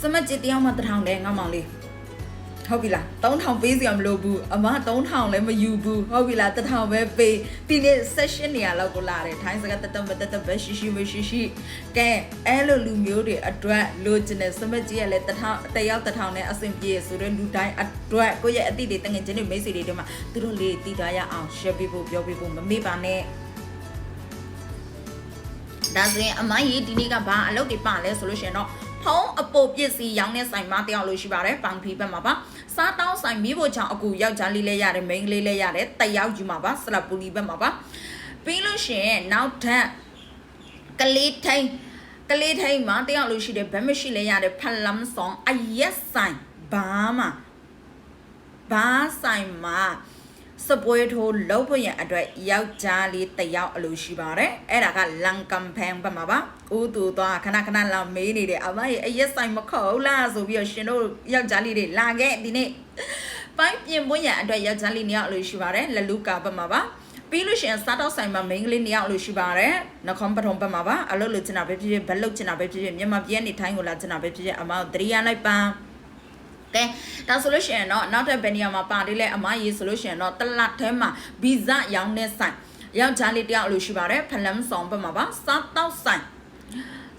စမတ်ကြီးတယောက်မှတစ်ထောင်လဲငါမောင်လေးဟုတ်ပြီလား3000ပေးစီအောင်မလို့ဘူးအမ3000လည်းမယူဘူးဟုတ်ပြီလား1000ပဲပေးဒီနေ့ session နေရာလောက်ကိုလာတယ်ထိုင်းစကားတတမတတပဲရှိရှိမရှိရှိကဲအဲ့လိုလူမျိုးတွေအတွက်လိုချင်တဲ့စမတ်ကြီးကလည်း1000တယောက်1000နဲ့အဆင်ပြေဆိုတော့လူတိုင်းအတွက်ကိုယ့်ရဲ့အတိတွေတငယ်ချင်းတွေမိတ်ဆွေတွေတို့မှာသူတို့လေးတည်ထားရအောင် share ပေးဖို့ပြောပေးဖို့မမေ့ပါနဲ့ဒါဆိုရင်အမကြီးဒီနေ့ကဘာအလုပ်တွေပါလဲဆိုလို့ရှိရင်တော့ ဖုံးအပိုပစ္စည်းရောင်းတဲ့ဆိုင်မတယောက်လို့ရှိပါတယ်ပန်ဖီဘက်မှာပါစားတောင်းဆိုင်မိဖို့ချောင်းအကူယောက်ျားလေးလည်းရတယ်မိန်းကလေးလည်းရတယ်တယောက်ယူမှာပါဆလပူလီဘက်မှာပါပြီးလို့ရှိရင်နောက်ထပ်ကလေးထိန်ကလေးထိန်မှာတယောက်လို့ရှိတယ်ဘယ်မရှိလဲရတယ်ဖလမ်ဆောင်အရက်ဆိုင်ဘာမှဘာဆိုင်မှာ စပွဲထိုးလောက်ဖို့ရန်အတွက်ယောက်ျားလေးတစ်ယောက်အလိုရှိပါတယ်အဲ့ဒါကလန်ကမ်ဖန်ဘက်မှာပါဦးသူသွားခဏခဏလာမေးနေတယ်အမရဲ့အရက်ဆိုင်မခေါ်လားဆိုပြီးတော့ရှင်တို့ယောက်ျားလေးတွေလာခဲ့ဒီနေ့ပိုင်းပြင်ပွင့်ရန်အတွက်ယောက်ျားလေးနှစ်ယောက်အလိုရှိပါတယ်လလူကာဘက်မှာပါပြီးလို့ရှိရင်စားတော့ဆိုင်မှာမိန်းကလေးနှစ်ယောက်လို့ရှိပါတယ်နှခွန်ပထုံဘက်မှာပါအလုပ်လုပ်ချင်တာပဲဖြစ်ဖြစ်ဘက်လုပ်ချင်တာပဲဖြစ်ဖြစ်မြန်မာပြည်ကနေထိုင်းကိုလာချင်တာပဲဖြစ်ဖြစ်အမတို့တရိယာလိုက်ပန်း ကဲဒါဆိုလို့ရှိရင်တော့နောက်ထပ်ဘယ်နေရာမှာပါသေးလဲအမရေးဆိုလို့ရှိရင်တော့တလတ်ထဲမှာဗီဇရောင်းတဲ့ဆိုင်ယောက်ျားလေးတယောက်လို့ရှိပါတယ်ဖလမ်ဆောင်ဘက်မှာပါစားတော့ဆိုင်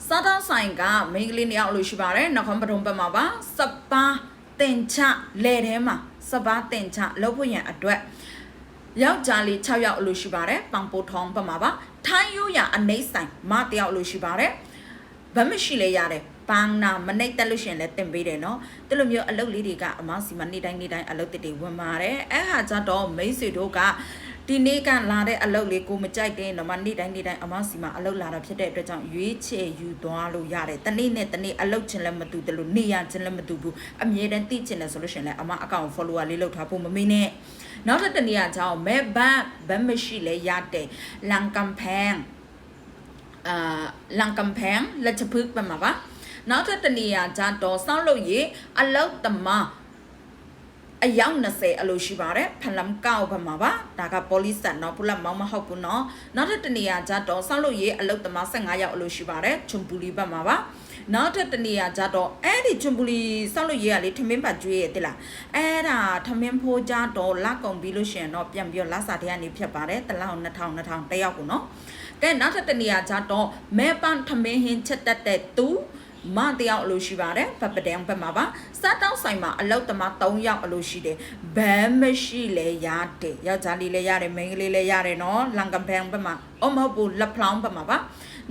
စားတော့ဆိုင်ကမိန်းကလေးတယောက်လို့ရှိပါတယ်နှခွန်ပထုံဘက်မှာပါစပါတင်ချလဲထဲမှာစပါတင်ချလုပ်ဖို့ရန်အတွက်ယောက်ျားလေး6ယောက်အလို့ရှိပါတယ်ပန်ပိုထောင်းဘက်မှာပါထိုင်းရိုးရအနေဆိုင်မတယောက်အလို့ရှိပါတယ် ဗတ်မရှိလဲရတယ်ပန်းနာမနှိပ်တက်လို့ရှရင်လည်းတင်ပေးတယ်နော်ဒီလိုမျိုးအလုပ်လေးတွေကအမစီမနေ့တိုင်းနေ့တိုင်းအလုပ်တစ်တွေဝင်ပါတယ်အဲ့ဟာကြတော့မိတ်ဆွေတို့ကဒီနေ့ကလာတဲ့အလုပ်လေးကိုမကြိုက်တဲ့တော့မနေ့တိုင်းနေ့တိုင်းအမစီမအလုပ်လာတာဖြစ်တဲ့အတွက်ကြောင့်ရွေးချယ်ယူသွားလို့ရတယ်တနေ့နဲ့တနေ့အလုပ်ချင်းလည်းမတူတယ်လို့နေရချင်းလည်းမတူဘူးအမြဲတမ်းသိချင်တယ်ဆိုလို့ရှရင်လည်းအမအကောင့် follower လေးလုပ်ထားဖို့မမေ့နဲ့နောက်ထပ်တနေ့ကကြောင်းမဲဘတ်ဘတ်မရှိလဲရတဲ့လန်ကမ်ဖန် အာလန်ကမ်ဖန်လက်ချပုတ်ပမှာပါနောက်ထပ်တနေရာကြတော့စောင်းလို့ရအလောက်တမ အယောက်20အလိုရှိပါတယ်ဖလမ်ကောက်ဘက်မှာပါဒါကပေါ်လီဆန်နော်ဖလမ်မောင်းမဟုတ်ဘူးနော်နောက်ထပ်တနေရာကြတော့စောင်းလို့ရအလောက်တမ15ယောက်အလိုရှိပါတယ်ချွန်ပူလီဘက်မှာပါနောက်ထပ်တနေရာကြတော့အဲ့ဒီချွန်ပူလီစောင်းလို့ရကလေထမင်းပတ်ကျွေးရတဲ့လားအဲ့ဒါထမင်းဖိုးကြတော့လက်ကုံပြီးလို့ရှိရင်တော့ပြန်ပြီးတော့လက်စာထဲကနေဖြတ်ပါတယ်တလောက်2000 2000တယောက်ကိုနော်ကဲနောက်ထပ်တနေရာကြတော့မဲပန်ထမင်းဟင်းချက်တက်တဲ့သူ မတယောက်အလိုရှိပါတယ်ပပဒံဘက်မှာပါစားတောင်းဆိုင်မှာအလောက်တမ3ယောက်အလိုရှိတယ်ဘမ်းမရှိလဲရတယ်ယောက်ျားလေးလည်းရတယ်မိန်းကလေးလည်းရတယ်နော်လန်ကမ်ဘန်ဘက်မှာ အမဟုတ်ဘူးလက်ဖလောင်းဘက်မှာပါ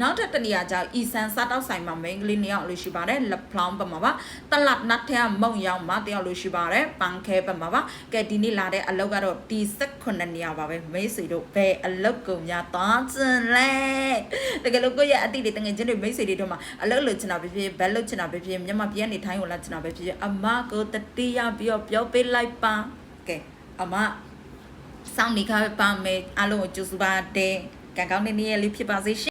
နောက်ထပ်တနေရာကြောင့်အီဆန်စားတောက်ဆိုင်မှာမိန်းကလေးနှစ်ယောက်လို့ရှိပါတယ်လက်ဖလောင်းဘက်မှာပါတလတ်နတ်ထဲမုံရောင်မတယောက်လို့ရှိပါတယ်ပန်ခဲဘက်မှာပါကဲဒီနေ့လာတဲ့အလုပ်ကတော့တီ16နေရာပါပဲမိတ်ဆွေတို့ဘယ်အလုပ်ကုန်များသွားကျင်လဲတကယ်လို့ကိုယ့်ရဲ့အတိတွေတငယ်ချင်းတွေမိတ်ဆွေတွေတို့မှာအလုပ်လုပ်ချင်တာပဲဖြစ်ဘယ်လုပ်ချင်တာပဲဖြစ်မြန်မာပြည်ကနေထိုင်းကိုလာချင်တာပဲဖြစ်အမကိုတတိယပြီးတော့ပြောပေးလိုက်ပါကဲအမစောင့်နေခါပါမယ်အားလုံးကိုကြိုးစားပါတယ် ကံကောင်းတဲ့နေ့ရက်လေးဖြစ်ပါစေရှင်